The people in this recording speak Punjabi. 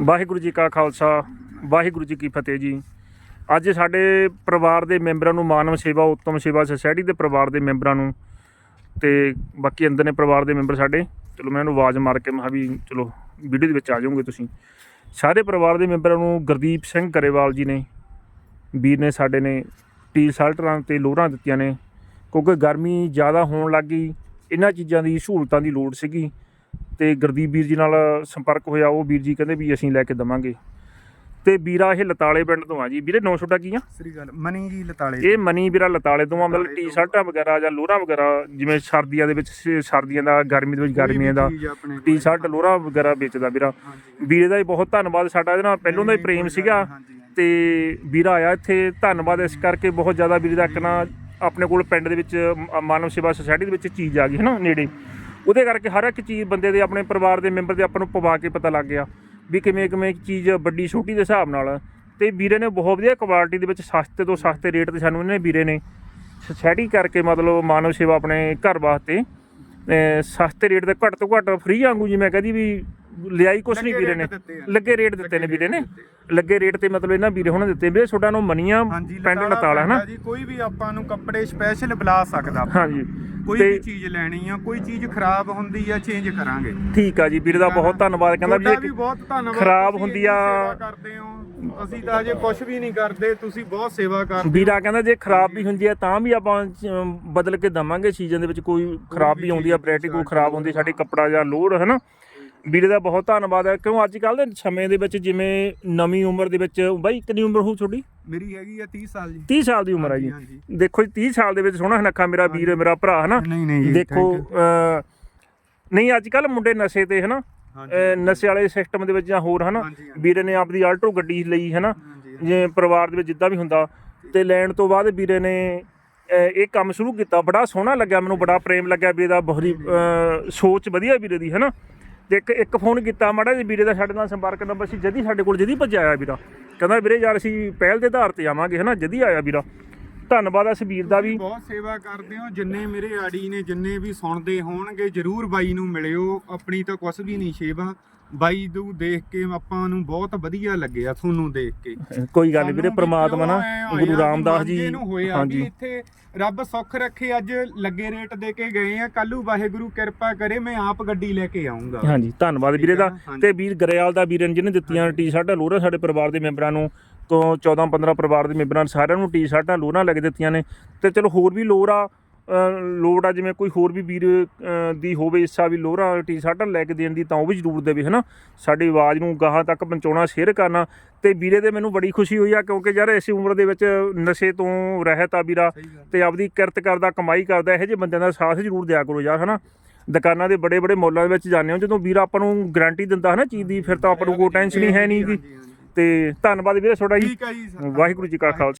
ਵਾਹਿਗੁਰੂ ਜੀ ਕਾ ਖਾਲਸਾ ਵਾਹਿਗੁਰੂ ਜੀ ਕੀ ਫਤਿਹ ਜੀ। ਅੱਜ ਸਾਡੇ ਪਰਿਵਾਰ ਦੇ ਮੈਂਬਰਾਂ ਨੂੰ ਮਾਨਵ ਸੇਵਾ ਉੱਤਮ ਸੇਵਾ ਸੁਸਾਇਟੀ ਦੇ ਪਰਿਵਾਰ ਦੇ ਮੈਂਬਰਾਂ ਨੂੰ ਤੇ ਬਾਕੀ ਅੰਦਰ ਨੇ ਪਰਿਵਾਰ ਦੇ ਮੈਂਬਰ ਸਾਡੇ ਚਲੋ ਮੈਂ ਇਹਨੂੰ ਆਵਾਜ਼ ਮਾਰ ਕੇ ਮੈਂ ਕਿਹਾ ਵੀ ਚਲੋ ਵੀਡੀਓ ਦੇ ਵਿੱਚ ਆ ਜਾਓਗੇ ਤੁਸੀਂ। ਸਾਰੇ ਪਰਿਵਾਰ ਦੇ ਮੈਂਬਰਾਂ ਨੂੰ ਗੁਰਦੀਪ ਸਿੰਘ ਕਰੇਵਾਲ ਜੀ ਨੇ ਵੀਰ ਨੇ ਸਾਡੇ ਨੇ ਟੀ ਸ਼ਰਟਾਂ ਤੇ ਲੋਹਰਾਂ ਦਿੱਤੀਆਂ ਨੇ ਕਿਉਂਕਿ ਗਰਮੀ ਜ਼ਿਆਦਾ ਹੋਣ ਲੱਗੀ ਇਹਨਾਂ ਚੀਜ਼ਾਂ ਦੀ ਸਹੂਲਤਾਂ ਦੀ ਲੋੜ ਸੀਗੀ। ਤੇ ਗੁਰਦੀਪ ਵੀਰ ਜੀ ਨਾਲ ਸੰਪਰਕ ਹੋਇਆ ਉਹ ਵੀਰ ਜੀ ਕਹਿੰਦੇ ਵੀ ਅਸੀਂ ਲੈ ਕੇ ਦਵਾਂਗੇ। ਤੇ ਵੀਰਾ ਇਹ ਲਤਾਲੇ ਪਿੰਡ ਤੋਂ ਆ ਜੀ। ਵੀਰੇ ਨੌ ਛੋਟਾ ਕੀ ਆ? ਸ੍ਰੀ ਗੱਲ ਮਨੀ ਜੀ ਲਤਾਲੇ ਇਹ ਮਨੀ ਵੀਰਾ ਲਤਾਲੇ ਤੋਂ ਆ ਮਤਲਬ ਲਤਾਲੇ ਟੀ ਤੋਂ। ਸ਼ਰਟਾਂ ਵਗੈਰਾ ਜਾਂ ਲੋਹਰਾਂ ਵਗੈਰਾ ਜਿਵੇਂ ਸਰਦੀਆਂ ਦੇ ਵਿੱਚ ਸ- ਸਰਦੀਆਂ ਦਾ ਗਰਮੀ ਦੇ ਵਿੱਚ ਗਰਮੀਆਂ ਦਾ ਟੀ ਸ਼ਰਟ ਲੋਹਰਾਂ ਵਗੈਰਾ ਵੇਚਦਾ ਵੀਰਾ। ਵੀਰੇ ਦਾ ਹੀ ਬਹੁਤ ਧੰਨਵਾਦ ਸਾਡਾ ਇਹਦੇ ਨਾਲ ਪਹਿਲੋਂ ਦਾ ਹੀ ਪ੍ਰੇਮ ਸੀਗਾ। ਤੇ ਵੀਰਾ ਆਇਆ ਇੱਥੇ ਧੰਨਵਾਦ ਇਸ ਕਰਕੇ ਬਹੁਤ ਜ਼ਿਆਦਾ ਵੀਰੇ ਦਾ ਇੱਕ ਨਾ ਆਪਣੇ ਕੋਲ ਪਿੰਡ ਦੇ ਵਿੱਚ ਮ- ਮਾਨਵ ਸੇਵਾ ਸੁਸਾਇਟੀ ਦੇ ਵਿੱਚ ਚੀਜ਼ ਆ ਗਈ ਹੈ ਨਾ ਨੇੜੇ। ਉਹਦੇ ਕਰਕੇ ਹਰ ਇੱਕ ਚੀਜ਼ ਬੰਦੇ ਦੇ ਆਪਣੇ ਪਰਿਵਾਰ ਦੇ ਮੈਂਬਰ ਦੇ ਆਪਾਂ ਨੂੰ ਪਵਾ ਕੇ ਪਤਾ ਲੱਗ ਗਿਆ ਵੀ ਕਿਵੇਂ ਕਿਵੇਂ ਚੀਜ਼ ਵੱਡੀ ਛੋਟੀ ਦੇ ਹਿਸਾਬ ਨਾਲ ਤੇ ਵੀਰੇ ਨੇ ਬਹੁਤ ਵਧੀਆ ਕੁਆਲਿਟੀ ਦੇ ਵਿੱਚ ਸਸਤੇ ਤੋਂ ਸਸਤੇ ਰੇਟ ਤੇ ਸਾਨੂੰ ਇਹਨੇ ਵੀਰੇ ਨੇ ਸੁਸਾਇਟੀ ਕਰਕੇ ਮਤਲਬ ਮਾਨਵ ਸੇਵਾ ਆਪਣੇ ਘਰ ਵਾਸਤੇ ਸਸਤੇ ਰੇਟ ਤੇ ਘੱਟ ਤੋਂ ਘੱਟ ਫ੍ਰੀ ਵਾਂਗੂ ਜਿਵੇਂ ਕਹਦੀ ਵੀ ਲਿਆਈ ਕੁਛ ਨਹੀਂ ਵੀਰੇ ਨੇ। ਲੱਗੇ ਰੇਟ ਦਿੱਤੇ ਨੇ ਵੀਰੇ ਨੇ। ਲੱਗੇ ਰੇਟ ਤੇ ਮਤਲਬ ਇਹਨਾਂ ਵੀਰੇ ਹੁਣ ਦਿੱਤੇ। ਵੀਰੇ ਛੋਟਾ ਨੂੰ ਮਨੀਆਂ ਪਿੰਡ ਲਤਾਲਾ ਹਨਾ? ਜੀ। ਕੋਈ ਵੀ ਆਪਾਂ ਨੂੰ ਕੱਪੜੇ ਸਪੈਸ਼ਲ ਬੁਲਾ ਸਕਦਾ ਹਾਂਜੀ। ਕੋਈ ਵੀ ਚੀਜ਼ ਲੈਣੀ ਆ ਕੋਈ ਚੀਜ਼ ਖਰਾਬ ਹੁੰਦੀ ਆ ਚੇਂਜ ਕਰਾਂਗੇ। ਠੀਕ ਆ ਜੀ ਵੀਰੇ ਦਾ ਬਹੁਤ ਧੰਨਵਾਦ ਕਹਿੰਦਾ ਵੀ ਵੀ ਬਹੁਤ ਧੰਨਵਾਦ ਖਰਾਬ ਹੁੰਦੀ ਆ- ਕਰਦੇ ਹੋ ਅਸੀਂ ਤਾਂ ਅਜੇ ਕੁਝ ਵੀ ਨਹੀਂ ਕਰਦੇ ਤੁਸੀਂ ਬਹੁਤ ਸੇਵਾ ਕਰਦੇ। ਵੀਰਾ ਕਹਿੰਦਾ ਜੇ ਖਰਾਬ ਵੀ ਹੁੰਦੀ ਹੈ ਤਾਂ ਵੀ ਆਪਾਂ ਬਦਲ ਕੇ ਦਵਾਂਗੇ ਸੀਜ਼ਨ ਦੇ ਵਿੱਚ ਕੋਈ ਖਰਾਬ ਵੀ ਆਉਂਦੀ ਆ ਵੈਰਾਈਟੀ ਕੋਈ ਖਰਾਬ ਹੁੰਦੀ ਸਾਡੀ ਕੱਪੜਾ ਜਾਂ ਲੋਡ ਹੈ ਨਾ? ਵੀਰੇ ਦਾ ਬਹੁਤ ਧੰਨਵਾਦ ਹੈ। ਕਿਉਂ ਅੱਜ ਕੱਲ ਦੇ ਸਮੇਂ ਦੇ ਵਿੱਚ ਜਿਵੇਂ ਨਵੀਂ ਉਮਰ ਦੇ ਵਿੱਚ ਬਾਈ ਕਿੰਨੀ ਉਮਰ ਹੋਊ ਤੁਹਾਡੀ? ਮੇਰੀ ਹੈਗੀ ਆ 30 ਸਾਲ ਜੀ। 30 ਸਾਲ ਦੀ ਉਮਰ ਹੈ ਜੀ। ਹਾਂਜੀ, ਦੇਖੋ ਜੀ 30 ਸਾਲ ਦੇ ਵਿੱਚ ਸੋਹਣਾ ਨੱਖਾ ਮੇਰਾ ਵੀਰ ਮੇਰਾ ਭਰਾ ਹੈ ਨਾ ਨਹੀਂ ਨਹੀਂ ਜੀ ਦੇਖੋ thank you। ਅਹ, ਨਹੀਂ ਅੱਜ ਕੱਲ ਮੁੰਡੇ ਨਸ਼ੇ ਤੇ ਹੈ ਨਾ ਹਾਂਜੀ, ਅਹ, ਨਸ਼ੇ ਵਾਲੇ ਸਿਸਟਮ ਦੇ ਵਿੱਚ ਜਾਂ ਹੋਰ ਹੈ ਨਾ ਹਾਂਜੀ, ਹਾਂਜੀ। ਵੀਰੇ ਨੇ ਆਪਦੀ ਆਲਟੋ ਗੱਡੀ ਲਈ ਹੈ ਨਾ ਹਾਂਜੀ, ਜੇ ਪਰਿਵਾਰ ਦੇ ਵਿੱਚ ਜਿੱਦਾਂ ਵੀ ਹੁੰਦਾ। ਤੇ ਲੈਣ ਤੋਂ ਬਾਅਦ ਵੀਰੇ ਨੇ ਅਹ, ਇਹ ਕੰਮ ਸ਼ੁਰੂ ਕੀਤਾ। ਬੜਾ ਸੋਹਣਾ ਲੱਗਿਆ ਮੈਨੂੰ ਬੜਾ ਪ੍ਰੇਮ ਲੱਗਿਆ ਵੀਰੇ ਦਾ। ਬਹੁਤ ਹੀ ਅਹ, ਸੋਚ ਵਧੀਆ ਵੀਰੇ ਦੀ ਹੈ ਨਾ ਤੇ ਇੱਕ ਇੱਕ ਫੋਨ ਕੀਤਾ ਮਾੜਾ ਜੀ ਵੀਰੇ ਦਾ ਸਾਡੇ ਨਾਲ ਸੰਪਰਕ ਨੰਬਰ ਸੀ ਜਦੀ ਸਾਡੇ ਕੋਲ ਜਦੀ ਭੱਜਿਆ ਆਇਆ ਵੀਰਾ। ਕਹਿੰਦਾ ਵੀਰੇ ਯਾਰ ਅਸੀਂ ਪਹਿਲ ਦੇ ਆਧਾਰ ਤੇ ਆਵਾਂਗੇ ਹੈ ਨਾ ਜਦੀ ਆਇਆ ਵੀਰਾ। ਧੰਨਵਾਦ ਆ ਵੀਰ ਦਾ ਵੀ। ਬਹੁਤ ਸੇਵਾ ਕਰਦੇ ਹੋ ਜਿੰਨੇ ਮੇਰੇ ਆੜੀ ਨੇ ਜਿੰਨੇ ਵੀ ਸੁਣਦੇ ਹੋਣਗੇ ਜਰੂਰ ਬਾਈ ਨੂੰ ਮਿਲਿਓ। ਆਪਣੀ ਤਾਂ ਕੁਛ ਵੀ ਨਹੀਂ ਸੇਵਾ। ਬਾਈ ਨੂੰ ਦੇਖ ਕੇ ਆਪਾਂ ਨੂੰ ਬਹੁਤ ਵਧੀਆ ਲੱਗਿਆ ਤੁਹਾਨੂੰ ਦੇਖ ਕੇ। ਕੋਈ ਗੱਲ ਨਹੀਂ ਵੀਰੇ ਪ੍ਰਮਾਤਮਾ ਨਾ ਗੁਰੂ ਰਾਮਦਾਸ ਜੀ। ਹਾਂਜੀ। ਇੱਥੇ ਰੱਬ ਸੁੱਖ ਰੱਖੇ ਅੱਜ ਲੱਗੇ ਰੇਟ ਦੇ ਕੇ ਗਏ ਆ। ਕੱਲੂ ਵਾਹਿਗੁਰੂ ਕਿਰਪਾ ਕਰੇ ਮੈਂ ਆਪ ਗੱਡੀ ਲੈ ਕੇ ਆਉਂਗਾ ਹਾਂਜੀ ਧੰਨਵਾਦ ਵੀਰੇ ਦਾ? ਤੇ ਵੀਰ ਗਰੇਵਾਲ ਦਾ ਵੀਰਨ ਜਿਹਨੇ ਦਿੱਤੀਆਂ ਟੀ-ਸ਼ਰਟਾਂ ਲੋਰਾ ਸਾਡੇ ਪਰਿਵਾਰ ਦੇ ਮੈਂਬਰਾਂ ਨੂੰ। ਤੋਂ 14 15 ਪਰਿਵਾਰ ਦੇ ਮੈਂਬਰਾਂ ਨੂੰ ਸਾਰਿਆਂ ਨੂੰ ਟੀ-ਸ਼ਰਟਾਂ ਲੋਰਾਂ ਲੱਗ ਦਿੱਤੀਆਂ ਨੇ। ਤੇ ਚਲੋ ਹੋਰ ਵੀ ਲੋੜ ਆ ਲੋੜ ਆ ਜਿਵੇਂ ਕੋਈ ਹੋਰ ਵੀ ਵੀਰ ਦੀ ਹੋਵੇ ਇੱਛਾ ਵੀ ਲੋਰਾ ਟੀ-ਸ਼ਰਟਾਂ ਲੈ ਕੇ ਦੇਣ ਦੀ ਤਾਂ ਉਹ ਵੀ ਜ਼ਰੂਰ ਦੇਵੇ ਹਨਾ? ਸਾਡੀ ਆਵਾਜ਼ ਨੂੰ ਗਾਹਾਂ ਤੱਕ ਪਹੁੰਚਾਉਣਾ ਸ਼ੇਅਰ ਕਰਨਾ। ਤੇ ਵੀਰੇ ਦੇ ਮੈਨੂੰ ਬੜੀ ਖੁਸ਼ੀ ਹੋਈ ਆ ਕਿਉਂਕਿ ਯਾਰ ਇਸ ਉਮਰ ਦੇ ਵਿੱਚ ਨਸ਼ੇ ਤੋਂ ਰਹਿਤ ਆ। ਵੀਰਾ। ਤੇ ਆਪਦੀ ਕਿਰਤ ਕਰਦਾ ਕਮਾਈ ਕਰਦਾ ਇਹੋ ਜਿਹੇ ਬੰਦਿਆਂ ਦਾ ਸਾਥ ਜ਼ਰੂਰ ਦਿਆ ਕਰੋ ਯਾਰ ਹਨਾ? ਦੁਕਾਨਾਂ ਦੇ ਬੜੇ ਬੜੇ ਮੌਲਾਂ ਦੇ ਵਿੱਚ ਜਾਂਦੇ ਹੋ ਜਦੋਂ ਵੀਰ ਆਪਾਂ ਨੂੰ ਗਾਰੰਟੀ ਦਿੰਦਾ ਹਨਾ ਚੀਜ਼ ਦੀ ਫਿਰ ਤਾਂ ਆਪਾਂ ਨੂੰ ਕੋਈ ਟੈਨਸ਼ਨ ਹੀ ਹੈ ਨਹੀਂ ਹਾਂਜੀ। ਤੇ ਧੰਨਵਾਦ ਵੀਰੇ ਤੁਹਾਡਾ ਜੀ ਠੀਕ ਹੈ ਜੀ। ਵਾਹਿਗੁਰੂ ਜੀ ਕਾ ਖਾਲਸਾ